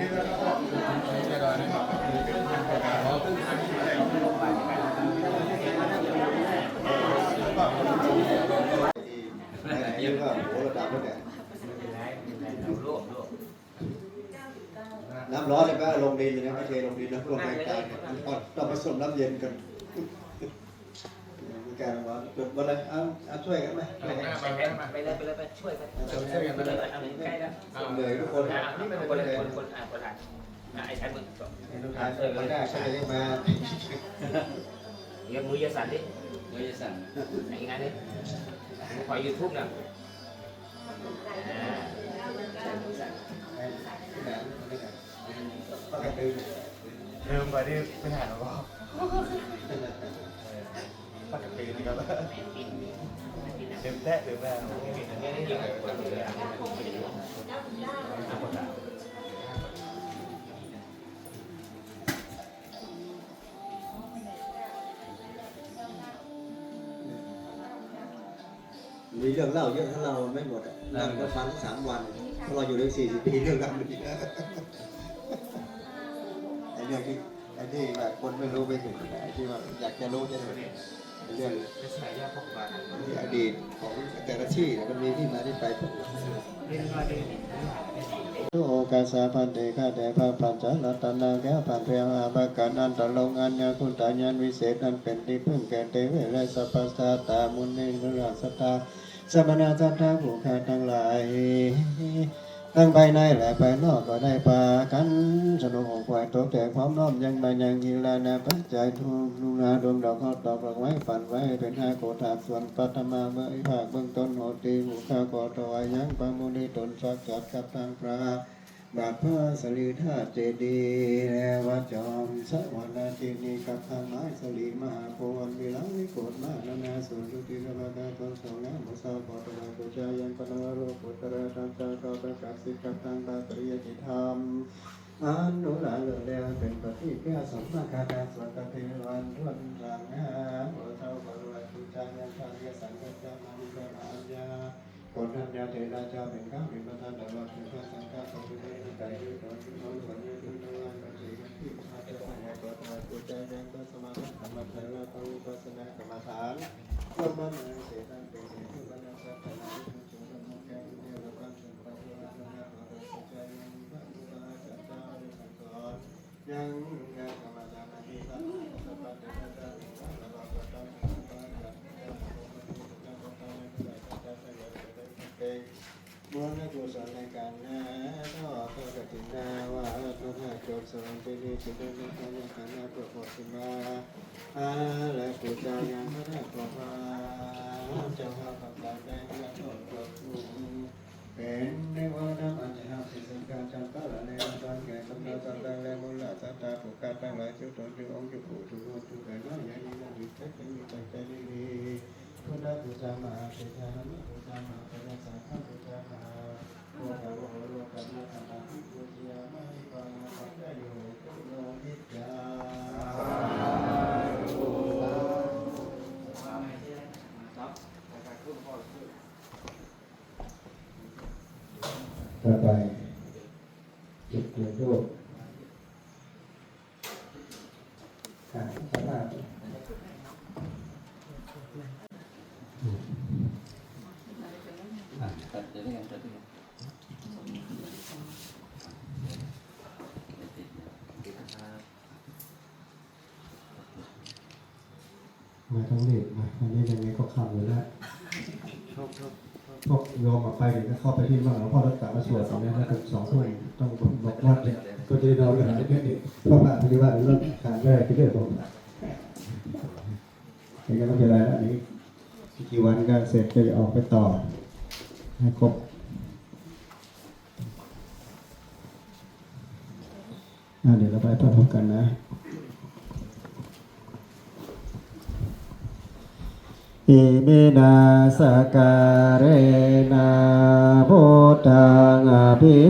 น้ำร้อนเลยแม่ลงดินเลยนะไม่เทลงดินแล้วลงแรงกายมันต้องผสมน้ำเย็นกัน มีการร้อนจุดบนเลยเอาเอาช่วยกันไหมไปเลยไปเลยไปเลยไปช่วยกันช่วยกันไปเลยเอาใกล้แล้วเหนื่อยทุกคนอะนะนี่นี่เป็นคนละคนคนอะคนอะอะไอ้ชายมึงก่อนลูกค้าช่วยกันได้ใครจะมาเดี๋ยวมือจะสั่นดิมือจะสั่นไอ้งานดิคอยยูทูบนะอ่าใช้มือสั่นปกติลืมไปที่ไปหาหลวงพ่อ ปกตินะครับเต็มแท้เต็มแท้ไม่มีเนี่ยนี่ยิงคนเลยมีเรื่องเล่าเยอะถ้าเราไม่หมดอะนั่งก็ฟังสามวันเพราะเราอยู่ได้สี่สิบปีเรื่องเล่าดีไอ้เรื่องที่ไอ้ที่แบบคนไม่รู้ไปถึงไอ้ที่ว่าอยากจะรู้จะถึง เรื่องจะใส่ยาพกบาที่อดีตของแต่ละที่มันมีที่มาที่ไปของเรียนมาดีโอกาสาพันเตฆาแต่พระปัญจรัตนาแก้วผ่านเพียงอาภาการนันตลงอัญญาคุณตาญาณวิเศษนั้นเป็นที่พึ่งแก่เทวและสัพพสัตตามุนีนุราสตาสมณะสัตตาผู้ขาทั้งหลาย ทั้งภายในและภายนอกก็ได้ปากันสนุกของควายตกแต่พร้อมน้อมยังมายังกีฬานาปัจจัยทุกลุนาดวงดอกเขาตอกดอกไว้ฝันไว้เป็นห้าโกธาส่วนปัตมาเมื่ออิภาคเบื้องต้นโหติหูข้าก่อถวายยังปามุนีตนสักจัดกับทางพระบาทพระสรีธาตุเจดีย์และวัดจอมสวรรค์ที่นีกับทางไม้สลีมหาโพธิ์วิลังวิโกฏมานานาสุนทุติระบาดาตนสองน้ำมุสาปอตระกุ จายังปนวโรปุตระตังจาตประกาศสิกับทางตาปริยติธรรมอานุลาเลเลเป็นปฏิแก้สมมาคาตาสวัตเทวันทวนรังหาโมเท้าปรวัตุจายังทาริยสังกัจจามานุกราญาคนทัญญาเทราจาเป็นข้าเป็นประธานตลอดถึงพระสังฆาปฏิเดชใจยุทธนุโนสัญญาตุนวานปฏิกันที่พระเจ้าพระยาตัวตาตัวใจยังก็สมาธิธรรมะเทระตอุปัสสนากรรมฐานร่วมมันเสตังเป็น ยังงานกรรมฐานที่สัพสัพพะเระตาวิสัพพะตัตตังสัพพะจัตตาโภมติสัพพะตังสัพพะตังสัพพะตังสัพพะบุญกุศลในการนะทอพระกฐินาวาพระธาตุโจรสวรรค์ที่ดีสุดในพระยาคณะพระโพธิมาอาและปุจจายังพระราชประภาเจ้าข้าพระบาได้พระโทษพร พุทธบูชามาเทชานะบูชามาพระสาฆ์บูชามาโอภะโอโรกัมมาตาภิบูชามาหิปังปัจจโยตุโนนิจจาต่อไปจุดเกิดโรคการสภาพ ตัดเดี๋ยวนี้กันตัดที่กันมาทั้งเด็กมาอันนี้ยังไงก็คำอยู่แล้วพวกโยมออกไปเดี๋ยวก็เข้าไปที่บ้านหลวงพ่อรักษามาสวดตรงนี้นะถึงสองทุ่มต้องบอกวัดเลยก็จะเราเลยหาเด็กๆเพราะว่าปฏิบัติเรื่องการแรกที่เรื่องผมอย่างนี้ไม่เป็นไรแล้วอันนี้อีกกี่วันก็เสร็จก็จะออกไปต่อ ให้ครบเดี๋ยวเราไปพร้อมกันนะอิมินาสการเรนาพุทธังอภิ